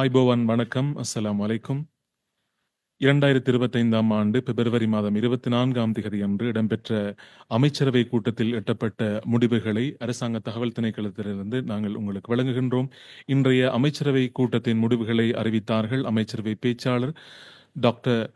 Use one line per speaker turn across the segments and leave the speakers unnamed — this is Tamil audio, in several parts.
ஆய்போவான் வணக்கம். அஸ்லாம் வலைக்கும் இரண்டாயிரத்தி இருபத்தைந்தாம் ஆண்டு பிப்ரவரி மாதம் இருபத்தி நான்காம் திகதி அன்று இடம்பெற்ற அமைச்சரவை கூட்டத்தில் எட்டப்பட்ட முடிவுகளை அரசாங்க தகவல் திணைக்களத்திலிருந்து நாங்கள் உங்களுக்கு வழங்குகின்றோம். இன்றைய அமைச்சரவை கூட்டத்தின் முடிவுகளை அறிவித்தார்கள் அமைச்சரவை பேச்சாளர் டாக்டர்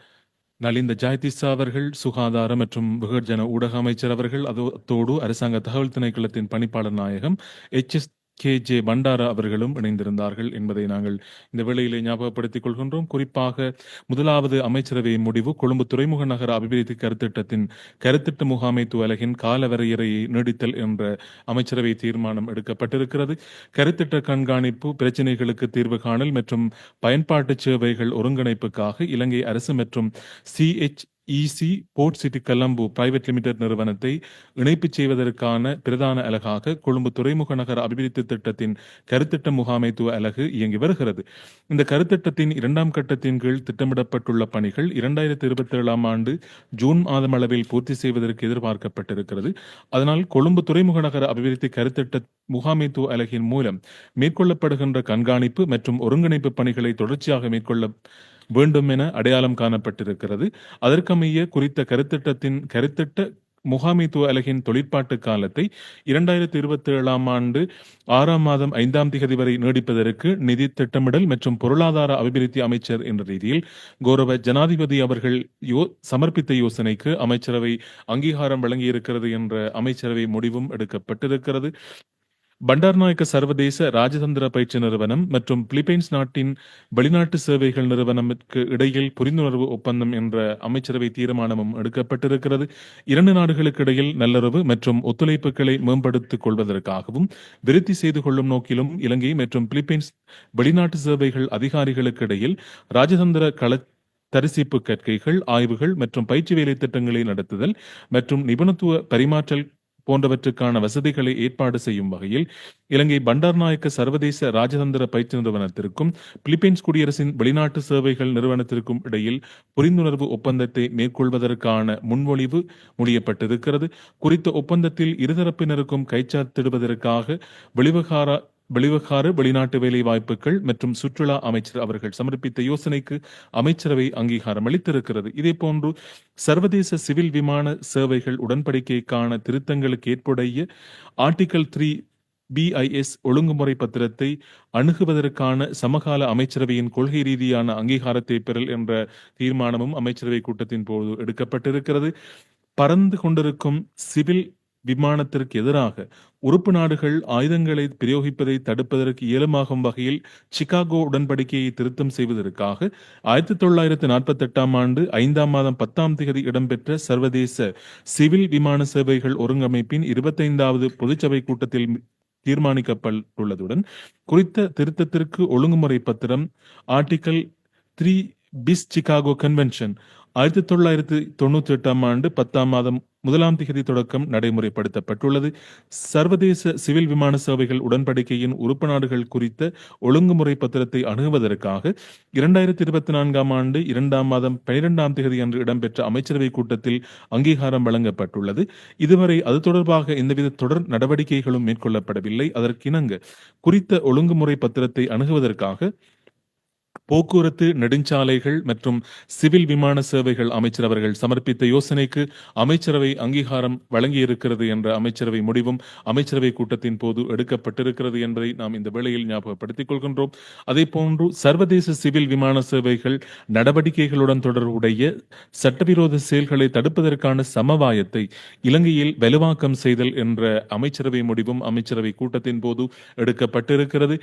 நலிந்த ஜாயதிசா அவர்கள் சுகாதார மற்றும் வெகுஜன ஊடக அமைச்சர் அவர்கள் அதோடு அரசாங்க தகவல் திணைக்களத்தின் பணிப்பாளர் நாயகம் H S K. J. Bandara அவர்களும் இணைந்திருந்தார்கள் என்பதை நாங்கள் இந்த வேளையிலே ஞாபகப்படுத்திக் கொள்கின்றோம். குறிப்பாக முதலாவது அமைச்சரவை முடிவு கொழும்பு துறைமுக நகர அபிவிருத்தி கருத்திட்டத்தின் கருத்திட்ட முகாமைத்துவ அலகின் கால வரையறையை நீடித்தல் என்ற அமைச்சரவை தீர்மானம் எடுக்கப்பட்டிருக்கிறது. கருத்திட்ட கண்காணிப்பு பிரச்சினைகளுக்கு தீர்வு காணல் மற்றும் பயன்பாட்டு சேவைகள் ஒருங்கிணைப்புக்காக இலங்கை அரசு மற்றும் CH EC port city Colombo private limited நிறுவனத்தை இணைப்பு செய்வதற்கான பிரதான அலகாக கொழும்பு துறைமுக நகர அபிவிருத்தி திட்டத்தின் கருத்திட்ட முகாமைத்துவ அலகு இயங்கி வருகிறது. இந்த கருத்திட்டத்தின் இரண்டாம் கட்டத்தின் கீழ் திட்டமிடப்பட்டுள்ள பணிகள் இரண்டாயிரத்தி இருபத்தி ஏழாம் ஆண்டு ஜூன் மாதம் அளவில் பூர்த்தி செய்வதற்கு எதிர்பார்க்கப்பட்டிருக்கிறது. அதனால் கொழும்பு துறைமுக நகர அபிவிருத்தி கருத்திட்ட முகாமைத்துவ அலகின் மூலம் மேற்கொள்ளப்படுகின்ற கண்காணிப்பு மற்றும் ஒருங்கிணைப்பு பணிகளை தொடர்ச்சியாக மேற்கொள்ள வேண்டும் என அடையாளம் காணப்பட்டிருக்கிறது. அதற்கமைய குறித்த கருத்திட்டத்தின் கருத்திட்ட முகாமைத்துவ அலகின் தொழிற்பாட்டு காலத்தை இரண்டாயிரத்தி இருபத்தி ஏழாம் ஆண்டு ஆறாம் மாதம் ஐந்தாம் திகதி வரை நீடிப்பதற்கு நிதி திட்டமிடல் மற்றும் பொருளாதார அபிவிருத்தி அமைச்சர் என்ற ரீதியில் கௌரவ ஜனாதிபதி அவர்கள் யோ சமர்ப்பித்த யோசனைக்கு அமைச்சரவை அங்கீகாரம் வழங்கியிருக்கிறது என்ற அமைச்சரவை முடிவும் எடுக்கப்பட்டிருக்கிறது. பண்டார்நாயக்க சர்வதேச ராஜதந்திர பயிற்சி நிறுவனம் மற்றும் பிலிப்பைன்ஸ் நாட்டின் வெளிநாட்டு சேவைகள் நிறுவனத்திற்கு இடையில் புரிந்துணர்வு ஒப்பந்தம் என்ற அமைச்சரவை தீர்மானமும் எடுக்கப்பட்டிருக்கிறது. இரண்டு நாடுகளுக்கு இடையில் நல்லுறவு மற்றும் ஒத்துழைப்புகளை மேம்படுத்திக் கொள்வதற்காகவும் விருத்தி செய்து கொள்ளும் நோக்கிலும் இலங்கை மற்றும் பிலிப்பைன்ஸ் வெளிநாட்டு சேவைகள் அதிகாரிகளுக்கு இடையில் ராஜதந்திர கள தரிசிப்பு கற்கைகள் ஆய்வுகள் மற்றும் பயிற்சி வேலை திட்டங்களை நடத்துதல் மற்றும் நிபுணத்துவ பரிமாற்றல் போன்றவற்றுக்கான வசதிகளை ஏற்பாடு செய்யும் வகையில் இலங்கை பண்டார்நாயக்க சர்வதேச ராஜதந்திர பயிற்சி நிறுவனத்திற்கும் பிலிப்பைன்ஸ் குடியரசின் வெளிநாட்டு சேவைகள் நிறுவனத்திற்கும் இடையில் புரிந்துணர்வு ஒப்பந்தத்தை மேற்கொள்வதற்கான முன்மொழிவு முடியப்பட்டிருக்கிறது குறித்த ஒப்பந்தத்தில் இருதரப்பினருக்கும் கைச்சாத்திடுவதற்காக வெளிவகார வெளிவகார வெளிநாட்டு வேலை வாய்ப்புகள் மற்றும் சுற்றுலா அமைச்சர் அவர்கள் சமர்ப்பித்த யோசனைக்கு அமைச்சரவை அங்கீகாரம் அளித்திருக்கிறது. இதே போன்று சர்வதேச சிவில் விமான சேவைகள் உடன்படிக்கைக்கான திருத்தங்களுக்கு ஏற்புடைய ஆர்டிகல் த்ரீ பிஐஎஸ் ஒழுங்குமுறை பத்திரத்தை அணுகுவதற்கான சமகால அமைச்சரவையின் கொள்கை ரீதியான அங்கீகாரத்தை பெறல் என்ற தீர்மானமும் அமைச்சரவை கூட்டத்தின் போது எடுக்கப்பட்டிருக்கிறது. பறந்து கொண்டிருக்கும் சிவில் விமானத்திற்கு எதிராக உறுப்பு நாடுகள் ஆயுதங்களை பிரயோகிப்பதை தடுப்பதற்கு இயலுமாகும் வகையில் சிகாகோ உடன்படிக்கையை திருத்தம் செய்வதற்காக ஆயிரத்தி தொள்ளாயிரத்தி நாற்பத்தி எட்டாம் ஆண்டு ஐந்தாம் மாதம் பத்தாம் தேதி இடம்பெற்ற சர்வதேச சிவில் விமான சேவைகள் ஒருங்கமைப்பின் இருபத்தைந்தாவது பொதுச்சபை கூட்டத்தில் தீர்மானிக்கப்பட்டுள்ளதுடன் குறித்த திருத்தத்திற்கு ஒழுங்குமுறை பத்திரம் article three bis Chicago convention ஆயிரத்தி தொள்ளாயிரத்தி தொண்ணூத்தி எட்டாம் ஆண்டு பத்தாம் மாதம் முதலாம் திகதி தொடக்கம் நடைமுறைப்படுத்தப்பட்டுள்ளது. சர்வதேச சிவில் விமான சேவைகள் உடன்படிக்கையின் உறுப்பு நாடுகள் குறித்த ஒழுங்குமுறை பத்திரத்தை அணுகுவதற்காக இரண்டாயிரத்தி இருபத்தி நான்காம் ஆண்டு இரண்டாம் மாதம் பனிரெண்டாம் தேதி அன்று இடம்பெற்ற அமைச்சரவை கூட்டத்தில் அங்கீகாரம் வழங்கப்பட்டுள்ளது. இதுவரை அது தொடர்பாக எந்தவித தொடர் நடவடிக்கைகளும் மேற்கொள்ளப்படவில்லை. அதற்கிணங்க குறித்த ஒழுங்குமுறை பத்திரத்தை அணுகுவதற்காக போக்குவரத்து நெடுஞ்சாலைகள் மற்றும் சிவில் விமான சேவைகள் அமைச்சர் அவர்கள் சமர்ப்பித்த யோசனைக்கு அமைச்சரவை அங்கீகாரம் வழங்கியிருக்கிறது என்ற அமைச்சரவை முடிவும் அமைச்சரவை கூட்டத்தின் போது எடுக்கப்பட்டிருக்கிறது என்பதை நாம் இந்த வேளையில் ஞாபகப்படுத்திக் கொள்கின்றோம். அதே போன்று சர்வதேச சிவில் விமான சேவைகள் நடவடிக்கைகளுடன் தொடர்புடைய சட்டவிரோத செயல்களை தடுப்பதற்கான சமவாயத்தை இலங்கையில் வலுவாக்கம் செய்தல் என்ற அமைச்சரவை முடிவும் அமைச்சரவை கூட்டத்தின் போது எடுக்கப்பட்டிருக்கிறது.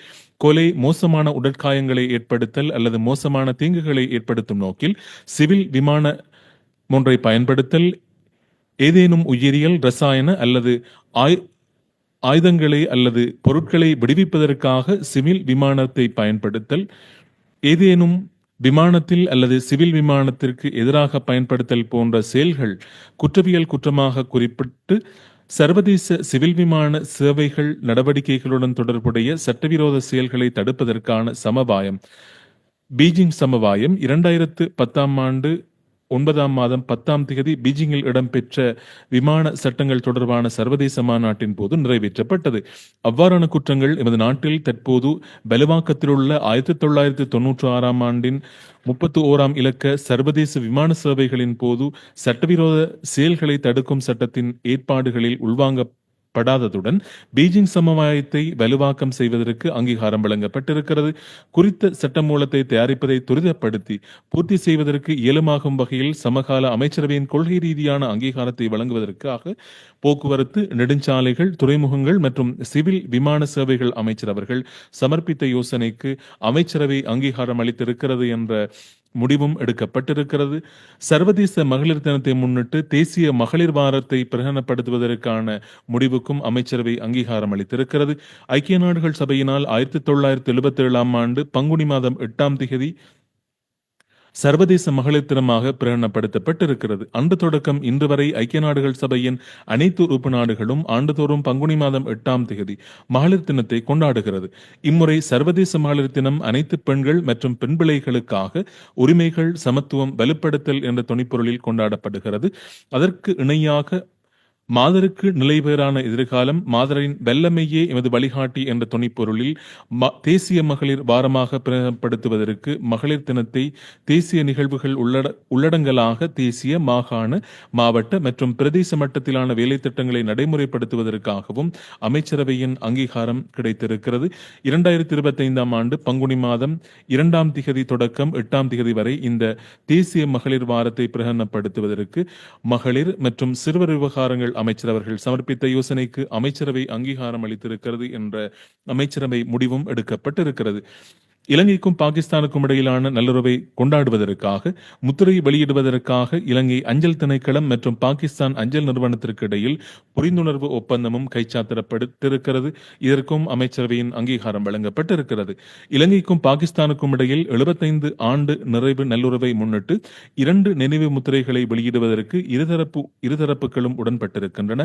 கொலை மோசமான உடற்காயங்களை ஏற்படுத்தல் அல்லது மோசமான தீங்குகளை ஏற்படுத்தும் நோக்கில் சிவில் விமான ஒன்றை பயன்படுத்தல் ஏதேனும் உயிரியல் ரசாயன அல்லது ஆய் ஆயுதங்களை அல்லது பொருட்களை விடுவிப்பதற்காக சிவில் விமானத்தை பயன்படுத்தல் ஏதேனும் விமானத்தில் அல்லது சிவில் விமானத்திற்கு எதிராக பயன்படுத்தல் போன்ற செயல்கள் குற்றவியல் குற்றமாக குறிப்பிட்டு சர்வதேச சிவில் விமான சேவைகள் நடவடிக்கைகளுடன் தொடர்புடைய சட்டவிரோத செயல்களை தடுப்பதற்கான சமவாயம். பீஜிங் சமவாயம் இரண்டாயிரத்து பத்தாம் ஆண்டு ஒன்பதாம் மாதம் பத்தாம் திகதி பீஜிங்கில் இடம்பெற்ற விமான சட்டங்கள் தொடர்பான சர்வதேச மாநாட்டின் போது நிறைவேற்றப்பட்டது. அவ்வாறான குற்றங்கள் எமது நாட்டில் தற்போது பலுவாக்கத்தில் உள்ள ஆயிரத்தி தொள்ளாயிரத்தி தொன்னூற்றி ஆறாம் ஆண்டின் முப்பத்தி ஓராம் இலக்க சர்வதேச விமான சேவைகளின் போது சட்டவிரோத செயல்களை தடுக்கும் சட்டத்தின் ஏற்பாடுகளில் உள்வாங்க படாததுடன் பீஜிங் சமவாயத்தை வலுவாக்கம் செய்வதற்கு அங்கீகாரம் வழங்கப்பட்டிருக்கிறது. குறித்த சட்டமூலத்தை தயாரிப்பதை துரிதப்படுத்தி பூர்த்தி செய்வதற்கு இயலுமாகும் வகையில் சமகால அமைச்சரவையின் கொள்கை ரீதியான அங்கீகாரத்தை வழங்குவதற்காக போக்குவரத்து நெடுஞ்சாலைகள் துறைமுகங்கள் மற்றும் சிவில் விமான சேவைகள் அமைச்சர் அவர்கள் சமர்ப்பித்த யோசனைக்கு அமைச்சரவை அங்கீகாரம் அளித்திருக்கிறது என்ற முடிவும் எடுக்கப்பட்டிருக்கிறது. சர்வதேச மகளிர் தினத்தை முன்னிட்டு தேசிய மகளிர் வாரத்தை பிரகடனப்படுத்துவதற்கான முடிவுக்கும் அமைச்சரவை அங்கீகாரம் அளித்திருக்கிறது. ஐக்கிய நாடுகள் சபையினால் ஆயிரத்தி தொள்ளாயிரத்தி எழுபத்தி ஏழாம் ஆண்டு பங்குனி மாதம் எட்டாம் திகதி சர்வதேச மகளிர் தினமாக பிரகடனப்படுத்தப்பட்டிருக்கிறது. அன்று தொடக்கம் இன்று வரை ஐக்கிய நாடுகள் சபையின் அனைத்து உறுப்பு நாடுகளும் ஆண்டுதோறும் பங்குனி மாதம் எட்டாம் தேதி மகளிர் தினத்தை கொண்டாடுகிறது. இம்முறை சர்வதேச மகளிர் தினம் அனைத்து பெண்கள் மற்றும் பெண் பிள்ளைகளுக்காக உரிமைகள் சமத்துவம் வலுப்படுத்தல் என்ற துணிப்பொருளில் கொண்டாடப்படுகிறது. அதற்கு இணையாக மாதருக்கு நிலைபெறான எதிர்காலம் மாதரின் வெள்ளமையே எமது வழிகாட்டி என்ற துணைப்பொருளில் ம- தேசிய மகளிர் வாரமாக பிரகடனப்படுத்துவதற்கு மகளிர் தினத்தை தேசிய நிகழ்வுகள் உள்ளட உள்ளடங்கலாக தேசிய மாகாண மாவட்ட மற்றும் பிரதேச மட்டத்திலான வேலைத்திட்டங்களை நடைமுறைப்படுத்துவதற்காகவும் அமைச்சரவையின் அங்கீகாரம் கிடைத்திருக்கிறது. இரண்டாயிரத்தி இருபத்தைந்தாம் ஆண்டு பங்குனி மாதம் இரண்டாம் திகதி தொடக்கம் எட்டாம் திகதி வரை இந்த தேசிய மகளிர் வாரத்தை பிரகடனப்படுத்துவதற்கு மகளிர் மற்றும் சிறுவர் விவகாரங்கள் அமைச்சர் அவர்கள் சமர்ப்பித்த யோசனைக்கு அமைச்சரவை அங்கீகாரம் அளித்திருக்கிறது என்ற அமைச்சரவை முடிவும் எடுக்கப்பட்டிருக்கிறது. இலங்கைக்கும் பாகிஸ்தானுக்கும் இடையிலான நல்லுறவை கொண்டாடுவதற்காக முத்திரை வெளியிடுவதற்காக இலங்கை அஞ்சல் திணைக்களம் மற்றும் பாகிஸ்தான் அஞ்சல் நிறுவனத்திற்கு இடையில் புரிந்துணர்வு ஒப்பந்தமும் கைச்சாத்திரப்பட்டிருக்கிறது. இதற்கும் அமைச்சரவையின் அங்கீகாரம் வழங்கப்பட்டிருக்கிறது. இலங்கைக்கும் பாகிஸ்தானுக்கும் இடையில் 75 ஆண்டு நிறைவு நல்லுறவை முன்னிட்டு இரண்டு நினைவு முத்திரைகளை வெளியிடுவதற்கு இருதரப்பு இருதரப்புகளும் உடன்பட்டிருக்கின்றன.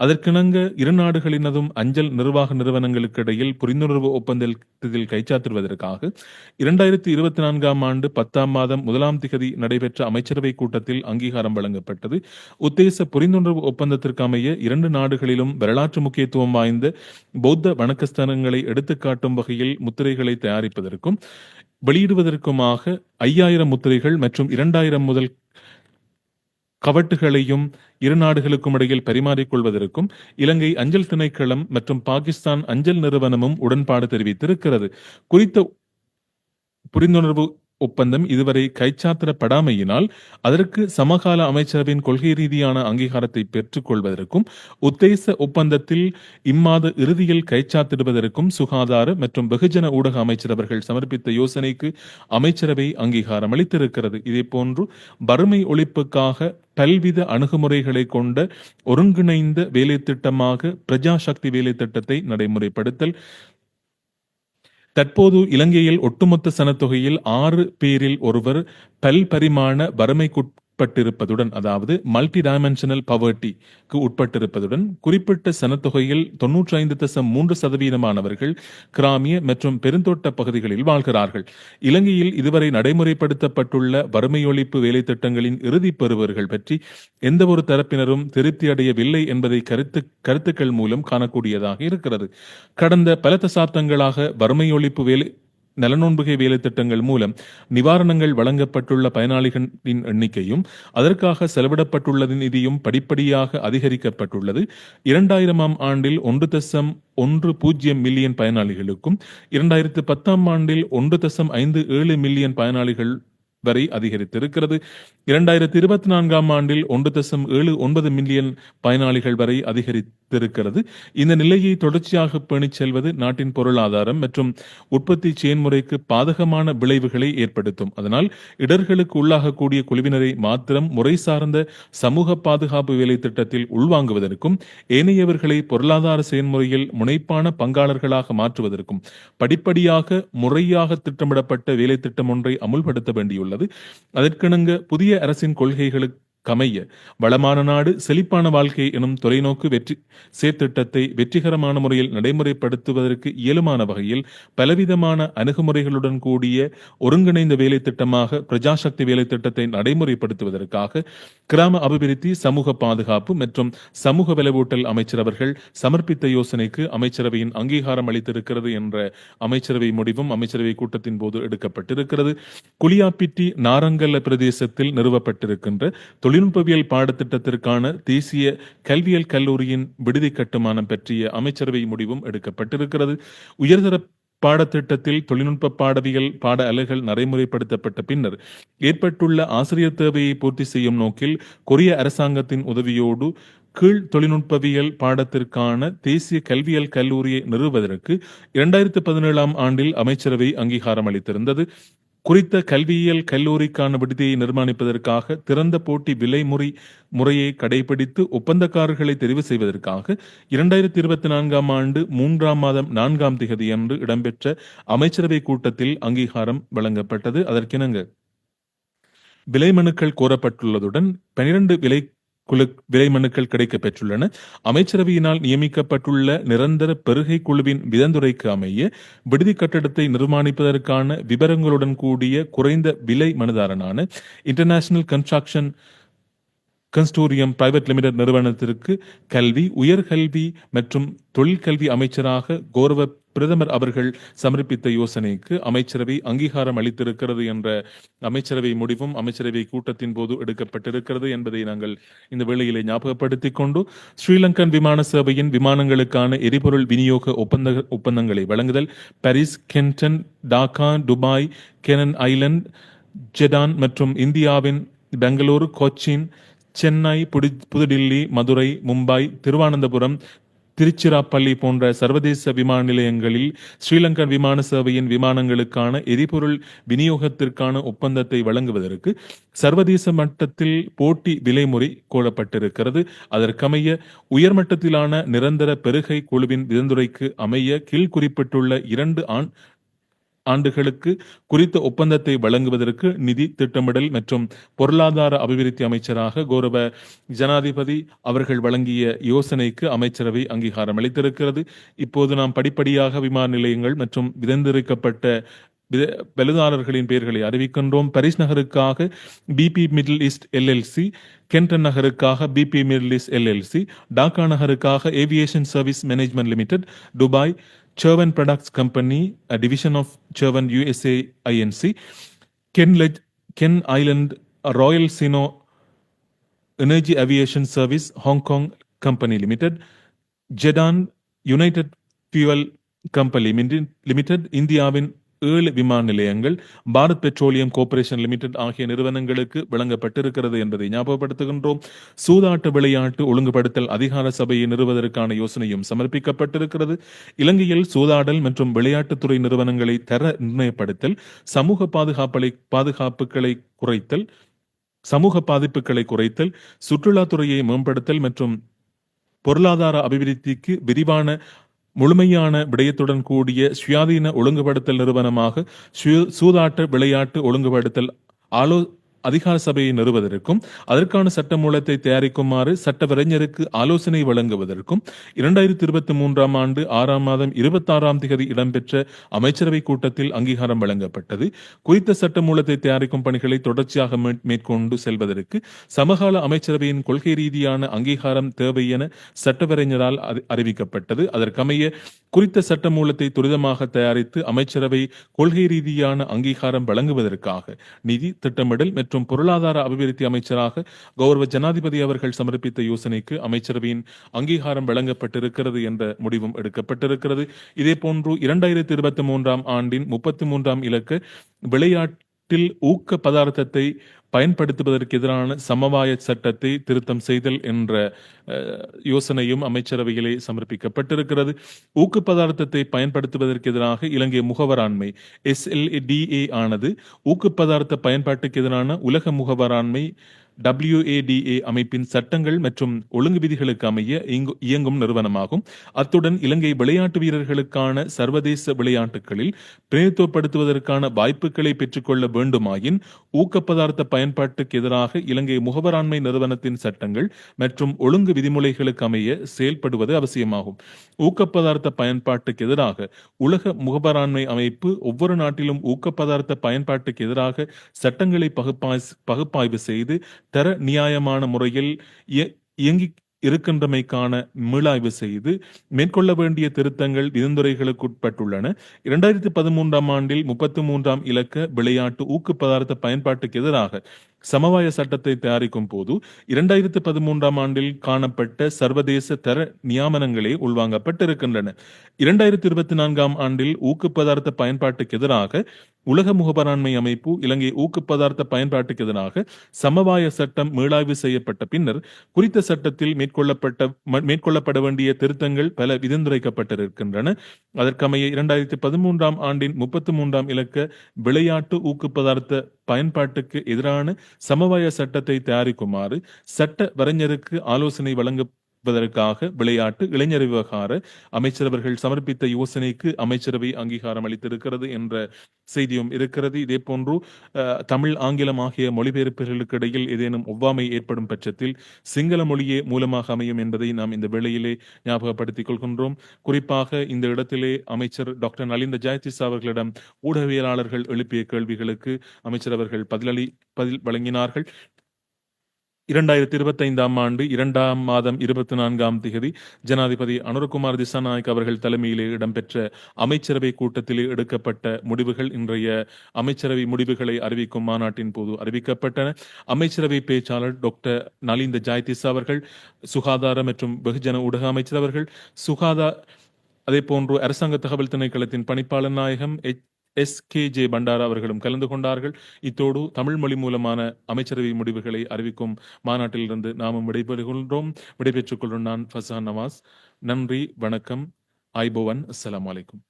அதற்கிணங்க இரு நாடுகளினதும் அஞ்சல் நிர்வாக நிறுவனங்களுக்கு இடையில் புரிந்துணர்வு ஒப்பந்தத்தில் கைச்சாத்திடுவதற்காக இரண்டாயிரத்தி இருபத்தி நான்காம் ஆண்டு பத்தாம் மாதம் முதலாம் திகதி நடைபெற்ற அமைச்சரவை கூட்டத்தில் அங்கீகாரம் வழங்கப்பட்டது. உத்தேச புரிந்துணர்வு ஒப்பந்தத்திற்கு அமைய இரண்டு நாடுகளிலும் வரலாற்று முக்கியத்துவம் வாய்ந்த பௌத்த வணக்கஸ்தலங்களை எடுத்துக்காட்டும் வகையில் முத்திரைகளை தயாரிப்பதற்கும் வெளியிடுவதற்குமாக ஐயாயிரம் முத்திரைகள் மற்றும் இரண்டாயிரம் முதல் கவட்டுகளையும் இரு நாடுகளுக்கும் இடையில் பரிமாறிக்கொள்வதற்கும் இலங்கை அஞ்சல் திணைக்களம் மற்றும் பாகிஸ்தான் அஞ்சல் நிறுவனமும் உடன்பாடு தெரிவித்திருக்கிறது. குறித்த புரிந்துணர்வு ஒப்பந்தம் இதுவரை கைச்சாத்திரப்படாமையினால் அதற்கு சமகால அமைச்சரவையின் கொள்கை ரீதியான அங்கீகாரத்தை பெற்றுக் கொள்வதற்கும் உத்தேச ஒப்பந்தத்தில் இம்மாத இறுதியில் கைச்சாத்திடுவதற்கும் சுகாதார மற்றும் வெகுஜன ஊடக அமைச்சர் அவர்கள் சமர்ப்பித்த யோசனைக்கு அமைச்சரவை அங்கீகாரம் அளித்திருக்கிறது. இதேபோன்று வறுமை ஒழிப்புக்காக பல்வித அணுகுமுறைகளை கொண்ட ஒருங்கிணைந்த வேலை திட்டமாக பிரஜா சக்தி வேலை திட்டத்தை நடைமுறைப்படுத்தல் தற்போது இலங்கையில் ஒட்டுமொத்த சனத்தொகையில் ஆறு பேரில் ஒருவர் பல்பரிமாண உட்பட்டிருப்பதுடன் அதாவது மல்டி டைமென்ஷனல் பவர்ட்டிக்கு உட்பட்டிருப்பதுடன் குறிப்பிட்ட சனத்தொகையில் தொன்னூற்றி ஐந்து தசம் மூன்று சதவீதமானவர்கள் கிராமிய மற்றும் பெருந்தோட்ட பகுதிகளில் வாழ்கிறார்கள். இலங்கையில் இதுவரை நடைமுறைப்படுத்தப்பட்டுள்ள வறுமை ஒழிப்பு வேலை திட்டங்களின் இறுதி பெறுவர்கள் பற்றி எந்த ஒரு தரப்பினரும் திருப்தி அடையவில்லை என்பதை கருத்து கருத்துக்கள் மூலம் காணக்கூடியதாக இருக்கிறது. கடந்த பல தசாப்தங்களாக வறுமை ஒழிப்பு வேலை நலனோன்புகை வேலை திட்டங்கள் மூலம் நிவாரணங்கள் வழங்கப்பட்டுள்ள பயனாளிகளின் எண்ணிக்கையும் அதற்காக செலவிடப்பட்டுள்ள நிதியும் படிப்படியாக அதிகரிக்கப்பட்டுள்ளது. இரண்டாயிரமாம் ஆண்டில் ஒன்று தசம் ஒன்று பூஜ்ஜியம் மில்லியன் பயனாளிகளுக்கும் இரண்டாயிரத்து பத்தாம் ஆண்டில் ஒன்று தசம் ஐந்து ஏழு மில்லியன் பயனாளிகள் வரை அதிகரித்திருக்கிறது. இரண்டாயிரத்தி இருபத்தி நான்காம் ஆண்டில் ஒன்று தசம் ஏழு ஒன்பது மில்லியன் பயனாளிகள் வரை அதிகரித்திருக்கிறது. இந்த நிலையை தொடர்ச்சியாக பேணிச் செல்வது நாட்டின் பொருளாதாரம் மற்றும் உற்பத்தி செயன்முறைக்கு பாதகமான விளைவுகளை ஏற்படுத்தும். அதனால் இடர்களுக்கு உள்ளாகக்கூடிய குழுவினரை மாத்திரம் முறை சார்ந்த சமூக பாதுகாப்பு வேலை திட்டத்தில் உள்வாங்குவதற்கும் ஏனையவர்களை பொருளாதார செயல்முறையில் முனைப்பான பங்காளர்களாக மாற்றுவதற்கும் படிப்படியாக முறையாக திட்டமிடப்பட்ட வேலை திட்டம் ஒன்றை அமுல்படுத்த வேண்டியுள்ளது. அதற்கிணங்க புதிய அரசின் கொள்கைகளுக்கு கமைய. வளமான நாடு செழிப்பான வாழ்க்கை எனும் தொலைநோக்கு வெற்றி சேர்த்திட்டத்தை வெற்றிகரமான முறையில் நடைமுறைப்படுத்துவதற்கு இயலுமான வகையில் பலவிதமான அணுகுமுறைகளுடன் கூடிய ஒருங்கிணைந்த வேலை திட்டமாக பிரஜாசக்தி வேலை திட்டத்தை நடைமுறைப்படுத்துவதற்காக கிராம அபிவிருத்தி சமூக பாதுகாப்பு மற்றும் சமூக விளைவூட்டல் அமைச்சர் அவர்கள் சமர்ப்பித்த யோசனைக்கு அமைச்சரவையின் அங்கீகாரம் அளித்திருக்கிறது என்ற அமைச்சரவை முடிவும் அமைச்சரவை கூட்டத்தின் போது எடுக்கப்பட்டிருக்கிறது. குளியாப்பிட்டி நாரங்கல்ல பிரதேசத்தில் நிறுவப்பட்டிருக்கின்ற தொழில்நுட்பவியல் பாடத்திட்டத்திற்கான தேசிய கல்வியல் கல்லூரியின் விடுதி கட்டுமானம் பற்றிய அமைச்சரவை முடிவும் எடுக்கப்பட்டிருக்கிறது. உயர்தர பாடத்திட்டத்தில் தொழில்நுட்ப பாடவியல் பாட அலைகள் நடைமுறைப்படுத்தப்பட்ட பின்னர் ஏற்பட்டுள்ள ஆசிரியர் தேவையை பூர்த்தி செய்யும் நோக்கில் கொரிய அரசாங்கத்தின் உதவியோடு கீழ் தொழில்நுட்பவியல் பாடத்திற்கான தேசிய கல்வியல் கல்லூரியை நிறுவுவதற்கு இரண்டாயிரத்து பதினேழாம் ஆண்டில் அமைச்சரவை அங்கீகாரம் அளித்திருந்தது. குறித்த கல்வியியல் கல்லூரிக்கான விடுதியை நிர்மாணிப்பதற்காக திறந்த போட்டி விலை முறை முறையை கடைபிடித்து ஒப்பந்தக்காரர்களை தெரிவு செய்வதற்காக இரண்டாயிரத்தி இருபத்தி நான்காம் ஆண்டு மூன்றாம் மாதம் நான்காம் திகதியன்று இடம்பெற்ற அமைச்சரவை கூட்டத்தில் அங்கீகாரம் வழங்கப்பட்டது. அதற்கிணங்க விலை மனுக்கள் கோரப்பட்டுள்ளதுடன் பனிரெண்டு விலை குழு விலை மனுக்கள் கிடைக்கப் பெற்றுள்ளன. அமைச்சரவையினால் நியமிக்கப்பட்டுள்ள நிரந்தர பெருகை குழுவின் விதந்துரைக்கு அமைய விடுதி கட்டடத்தை நிர்மாணிப்பதற்கான விவரங்களுடன் கூடிய குறைந்த விலை மனுதாரனான international construction consortium private limited நிறுவனத்திற்கு கல்வி உயர்கல்வி மற்றும் தொழிற்கல்வி அமைச்சராக கௌரவ பிரதமர் அவர்கள் சமர்ப்பித்த யோசனைக்கு அமைச்சரவை அங்கீகாரம் அளித்திருக்கிறது என்ற அமைச்சரவை முடிவும் அமைச்சரவை கூட்டத்தின் போது எடுக்கப்பட்டிருக்கிறது என்பதை நாங்கள் இந்த வேளையிலே ஞாபகப்படுத்திக் கொண்டு ஸ்ரீலங்கன் விமான சேவையின் விமானங்களுக்கான எரிபொருள் விநியோக ஒப்பந்த ஒப்பந்தங்களை வழங்குதல் பாரிஸ் கென்டன் டாக்கா துபாய் கெனன் ஐலண்ட் ஜெடான் மற்றும் இந்தியாவின் பெங்களூரு கொச்சின் சென்னை புடி- புதுடில்லி மதுரை மும்பை திருவனந்தபுரம் திருச்சிராப்பள்ளி போன்ற சர்வதேச விமான நிலையங்களில் ஸ்ரீலங்கன் விமான சேவையின் விமானங்களுக்கான எரிபொருள் விநியோகத்திற்கான ஒப்பந்தத்தை வழங்குவதற்கு சர்வதேச மட்டத்தில் போட்டி விலைமுறை கோரப்பட்டிருக்கிறது. அதற்கமைய உயர்மட்டத்திலான நிரந்தர பெருகை குழுவின் விதந்துரைக்கு அமைய கீழ் குறிப்பிட்டுள்ள இரண்டு ஆண் ஆண்டுகளுக்கு குறித்த ஒப்பந்தத்தை வழங்குவதற்கு நிதி திட்டமிடல் மற்றும் பொருளாதார அபிவிருத்தி அமைச்சராக கௌரவ ஜனாதிபதி அவர்கள் வழங்கிய யோசனைக்கு அமைச்சரவை அங்கீகாரம் அளித்திருக்கிறது. இப்போது நாம் படிப்படியாக விமான நிலையங்கள் மற்றும் விதந்திருக்கப்பட்ட வித- பலுதாரர்களின் பெயர்களை அறிவிக்கின்றோம். Paris நகருக்காக BP middle east LLC Canton நகருக்காக BP middle east LLC Dhaka நகருக்காக aviation service management limited Dubai Chervan Products Company, a division of Chervan USA INC, Ken, Leg- Ken Island, Royal Sino Energy Aviation Service, Hong Kong Company Limited, Jedan United Fuel Company Limited, Indiavin ஏழு விமான நிலையங்கள் பாரத் பெட்ரோலியம் கோர்ப்பரேஷன் லிமிடெட் ஆகிய நிறுவனங்களுக்கு வழங்கப்பட்டிருக்கிறது என்பதை ஞாபகப்படுத்துகின்றோம். சூதாட்ட விளையாட்டு ஒழுங்குபடுத்தல் அதிகார சபையை நிறுவதற்கான யோசனையும் சமர்ப்பிக்கப்பட்டிருக்கிறது. இலங்கையில் சூதாடல் மற்றும் விளையாட்டுத்துறை நிறுவனங்களை தர நிர்ணயப்படுத்தல் சமூக பாதுகாப்பலை பாதுகாப்புகளை குறைத்தல் சமூக பாதிப்புகளை குறைத்தல் சுற்றுலாத்துறையை மேம்படுத்தல் மற்றும் பொருளாதார அபிவிருத்திக்கு விரிவான முழுமையான விடயத்துடன் கூடிய சுயாதீன ஒழுங்குபடுத்தல் நிறுவனமாக சூதாட்ட விளையாட்டு ஒழுங்குபடுத்தல் ஆலோ அதிகார சபையை நிறுவதற்கும் அதற்கான சட்டமூலத்தை தயாரிக்குமாறு சட்டவரைஞருக்கு ஆலோசனை வழங்குவதற்கும் இரண்டாயிரத்தி இருபத்தி மூன்றாம் ஆண்டு ஆறாம் மாதம் இருபத்தாறாம் திகதி இடம்பெற்ற அமைச்சரவை கூட்டத்தில் அங்கீகாரம் வழங்கப்பட்டது. குறித்த சட்டமூலத்தை தயாரிக்கும் பணிகளை தொடர்ச்சியாக மேற்கொண்டு செல்வதற்கு சமகால அமைச்சரவையின் கொள்கை ரீதியான அங்கீகாரம் தேவை என சட்டவரைஞரால் அறி- அறிவிக்கப்பட்டது. அதற்கமைய குறித்த சட்டமூலத்தை துரிதமாக தயாரித்து அமைச்சரவை கொள்கை ரீதியான அங்கீகாரம் வழங்குவதற்காக நிதி திட்டமிடல் மற்றும் மற்றும் பொருளாதார அபிவிருத்தி அமைச்சராக கௌரவ ஜனாதிபதி அவர்கள் சமர்ப்பித்த யோசனைக்கு அமைச்சரவையின் அங்கீகாரம் வழங்கப்பட்டிருக்கிறது என்ற முடிவும் எடுக்கப்பட்டிருக்கிறது. இதே போன்று இரண்டாயிரத்தி இருபத்தி மூன்றாம் ஆண்டின் முப்பத்தி மூன்றாம் இலக்கு விளையாட்டில் ஊக்க பதார்த்தத்தை பயன்படுத்துவதற்கு எதிரான சமவாய சட்டத்தை திருத்தம் செய்தல் என்ற யோசனையும் அமைச்சரவையிலே சமர்ப்பிக்கப்பட்டிருக்கிறது. ஊக்க பதார்த்தத்தை பயன்படுத்துவதற்கு எதிராக இலங்கை முகவராண்மை எஸ்எல்டிஏ ஆனது ஊக்கு பதார்த்த பயன்பாட்டுக்கு எதிரான உலக முகவராண்மை டபிள்யூஏடிஏ அமைப்பின் சட்டங்கள் மற்றும் ஒழுங்கு விதிகளுக்கு அமைய இயங்கும் நிறுவனமாகும். அத்துடன் இலங்கை விளையாட்டு வீரர்களுக்கான சர்வதேச விளையாட்டுகளில் பிரதித்துவப்படுத்துவதற்கான வாய்ப்புகளை பெற்றுக்கொள்ள வேண்டுமாயின் ஊக்க பதார்த்த பயன் பயன்பாட்டுக்கு எதிராக இலங்கை முகவராண்மை நிறுவனத்தின் சட்டங்கள் மற்றும் ஒழுங்கு விதிமுறைகளுக்கு அமைய செயல்படுவது அவசியமாகும். ஊக்கப்பதார்த்த பயன்பாட்டுக்கு எதிராக உலக முகவராண்மை அமைப்பு ஒவ்வொரு நாட்டிலும் ஊக்கப்பதார்த்த பயன்பாட்டுக்கு எதிராக சட்டங்களை பகுப்பாய் பகுப்பாய்வு செய்து தர நியாயமான முறையில் இயங்கி இருக்கின்றமைக்கான மீளாய்வு செய்து மேற்கொள்ள வேண்டிய திருத்தங்கள் விதிந்துரைகளுக்கு உட்பட்டுள்ளன இரண்டாயிரத்தி பதிமூன்றாம் ஆண்டில் முப்பத்தி மூன்றாம் இலக்க விளையாட்டு ஊக்கு பதார்த்த பயன்பாட்டுக்கு எதிராக சமவாய சட்டத்தை தயாரிக்கும் போது இரண்டாயிரத்தி பதிமூன்றாம் ஆண்டில் காணப்பட்ட சர்வதேச தர நியாமனங்களே உள்வாங்கப்பட்டிருக்கின்றன. இரண்டாயிரத்தி இருபத்தி நான்காம் ஆண்டில் ஊக்கு பதார்த்த பயன்பாட்டுக்கு எதிராக உலக முகபராண்மை அமைப்பு இலங்கை ஊக்கு பதார்த்த பயன்பாட்டுக்கு எதிராக சமவாய சட்டம் மீளாய்வு செய்யப்பட்ட பின்னர் குறித்த சட்டத்தில் மேற்கொள்ளப்பட்ட ம- மேற்கொள்ளப்பட வேண்டிய திருத்தங்கள் பல விதிந்துரைக்கப்பட்டிருக்கின்றன. அதற்கமைய இரண்டாயிரத்தி பதிமூன்றாம் ஆண்டின் முப்பத்தி மூன்றாம் இலக்க விளையாட்டு ஊக்கு பதார்த்த பயன்பாட்டுக்கு எதிரான சமவாய சட்டத்தை தயாரிக்குமாறு சட்ட வரைஞருக்கு ஆலோசனை வழங்குவதற்காக விளையாட்டு இளைஞர் விவகார அமைச்சரவர்கள் சமர்ப்பித்த யோசனைக்கு அமைச்சரவை அங்கீகாரம் அளித்திருக்கிறது என்ற செய்தியும் இருக்கிறது. இதே போன்று தமிழ் ஆங்கிலம் ஆகிய மொழிபெயர்ப்புகளுக்கு இடையில் ஏதேனும் ஒவ்வாமை ஏற்படும் பட்சத்தில் சிங்கள மொழியே மூலமாக அமையும் என்பதை நாம் இந்த வேளையிலே ஞாபகப்படுத்திக் கொள்கின்றோம். குறிப்பாக இந்த இடத்திலே அமைச்சர் டாக்டர் நலிந்த ஜெயதிஸ் அவர்களிடம் ஊடகவியலாளர்கள் எழுப்பிய கேள்விகளுக்கு அமைச்சர் அவர்கள் பதிலளி பதில் வழங்கினார்கள். இரண்டாயிரத்தி இருபத்தைந்தாம் ஆண்டு இரண்டாம் மாதம் இருபத்தி நான்காம் திகதி ஜனாதிபதி அனுரகுமார் திசாநாயக் அவர்கள் தலைமையிலே இடம்பெற்ற அமைச்சரவை கூட்டத்திலே எடுக்கப்பட்ட முடிவுகள் இன்றைய அமைச்சரவை முடிவுகளை அறிவிக்கும் மாநாட்டின் போது அறிவிக்கப்பட்டன. அமைச்சரவை பேச்சாளர் டாக்டர் நலிந்த ஜாய்திஸ் அவர்கள் சுகாதார மற்றும் வெகுஜன ஊடக அமைச்சர் அவர்கள் சுகாதார அதே போன்று அரசாங்க தகவல் திணைக்களத்தின் பணிப்பாளர் நாயகம் எஸ் கே ஜே பண்டாரா அவர்களும் கலந்து கொண்டார்கள். இத்தோடு தமிழ் மொழி மூலமான அமைச்சரவை முடிவுகளை அறிவிக்கும் மாநாட்டிலிருந்து நாமும் விடைபெறுகின்றோம். விடைபெற்றுக் கொள்ளும் நான் ஃபசான் நவாஸ். நன்றி வணக்கம். ஐபோவன் அஸ்லாம் அலைக்கும்.